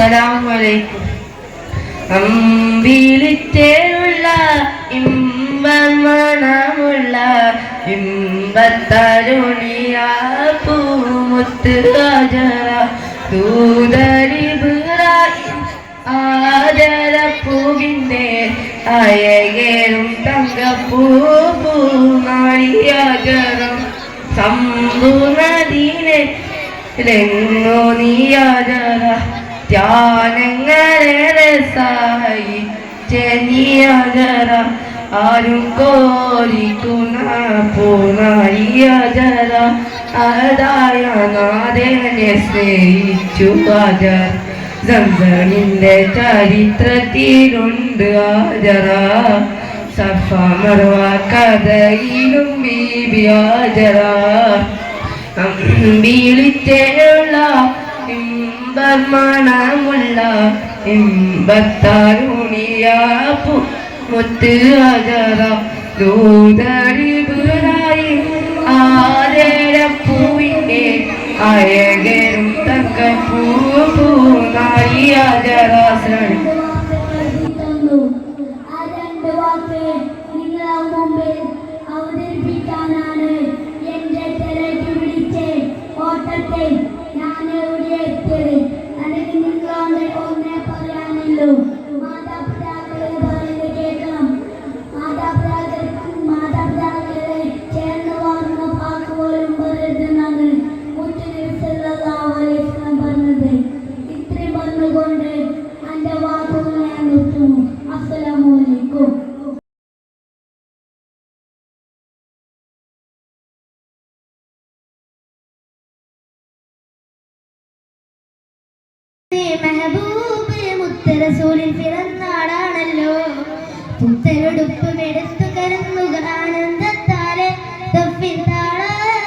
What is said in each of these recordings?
അസ്സലാമലൈക്കും അമ്പിളിച്ചേരുള്ള ഇമ്പമണമുള്ള ഇമ്പത്തരുണിയ പൂമുത്ത് രാജറ ദൂതരിബിറായിം ആദരപ്പൂവിന്റെ അയകേറും തങ്കപ്പൂ സമ്പൂർണ ദീനെ രംഗോ നീയാജറ ധ്യാനങ്ങളെ രസായി ചെനിയാജറ ആരും കോരിക്കുന്ന പൂനായിയാജറ അതായ നാദേനെ സ്നേഹിച്ചു ആജർ സംസണിന്റെ ചരിത്രത്തിലുണ്ട് ആജറ സഫ മറവ കഥയിലും ബീബി ആജറ വിളിച്ചേനുള്ള ഇമ്പമണമുള്ള ഇമ്പത്താരുണിയാപ്പു മുത്ത് അജറ ദൂതരിബുറായി ആദരപ്പൂവിന്റെ അയകരും തക്ക പൂ പൂനായി അജറ മെഹബൂബ് മുത്തരസൂലിൽ പിറന്നാടാണല്ലോ പുത്തലുടുപ്പ് എടുത്തു കരന്നുക ആനന്ദത്താലെ തൊപ്പിത്താളത്തിനൊത്ത്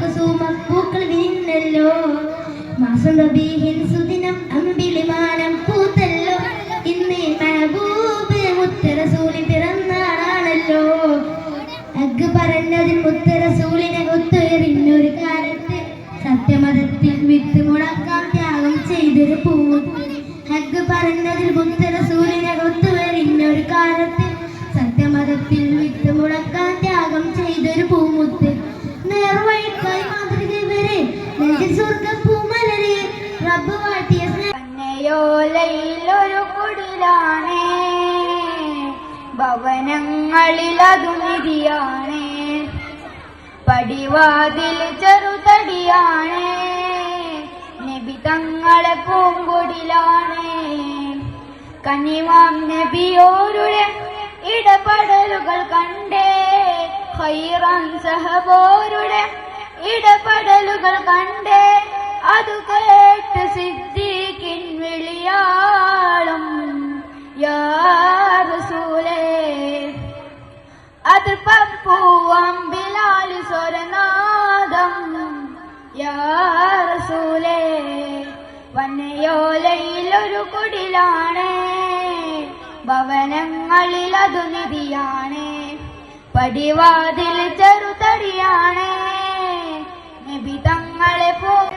കുസുമ പൂക്കൾ വിരിഞ്ഞല്ലോ. മാസം റബീഹിൻ സുദിനം അമ്പിളിമാനം പൂത്തല്ലോ. ഇന്ന് മെഹബൂബ് മുത്തറസൂലിൽ പിറന്നാടാണല്ലോ അഗ് പറഞ്ഞതിൽ മുത്തറസൂലിനെ സത്യമതത്തിൽ വിട്ട് മുടക്കാൻ ത്യാഗം ചെയ്തൊരു പൂമുത്ത്. നേർവഴിക്കായി മാതൃക വരെ സ്വർഗ പൂമലരെ. റബ്ബ് വാട്ടിയ കന്നയോലയിലൊരു കുടിലാണേ. ഭവനങ്ങളിൽ അതു നിധിയാണേ. പടിവാതിൽ ചെറുതടിയാണേ. നബി തങ്ങളെ പൂങ്കൊടിലാണേ. കനിവാം നബിയോരുടെ ഇടപെടലുകൾ കണ്ടേ. ഹൈറാൻ സഹബോരുടെ ഇടപെടലുകൾ കണ്ടേ. അത് കേട്ട് സിദ്ദീഖിൻ വിളിയാളും യാ റസൂലേ അത് പപ്പൂവം ബിലാൽ സ്വരനാദം യാ റസൂലേ വന്നയോലയിലൊരു കുടിലാണേ ഭവനങ്ങളിൽ അതു നിധിയാണ്. പടിവാതിൽ ചെറുതടിയാണ്. നബി തങ്ങളെ പോ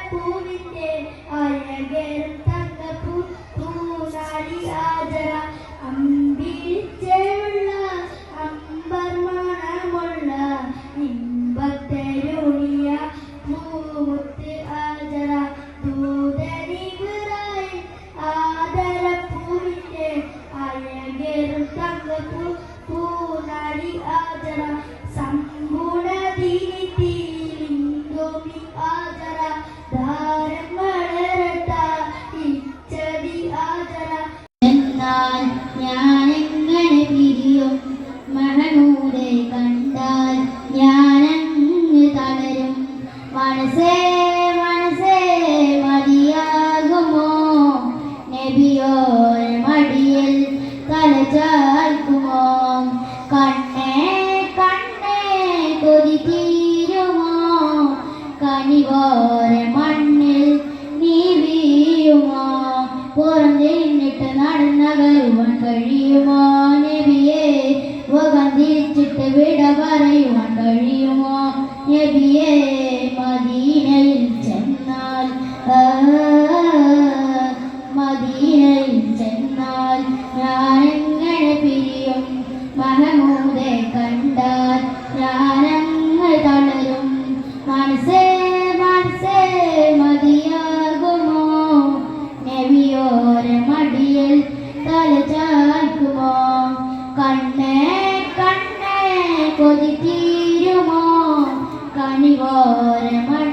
എങ്ങനെ പിരിയും? മഹനൂരെ കണ്ടാൽ ഞാൻ അങ്ങ് തളരും. മനസ്സേ മനസ്സേ മതിയാകുമോ? നബിയോർ മടിയിൽ തലചാൽക്കുമോ കണ്ണേ കണ്ണേ കൊതി തീരുമോ കനിവോരെ മണ്ണിൽ കണ്ണേ കണ്ണേ കൊതി തീരുമോ കണിവോര മണ്ണിൽ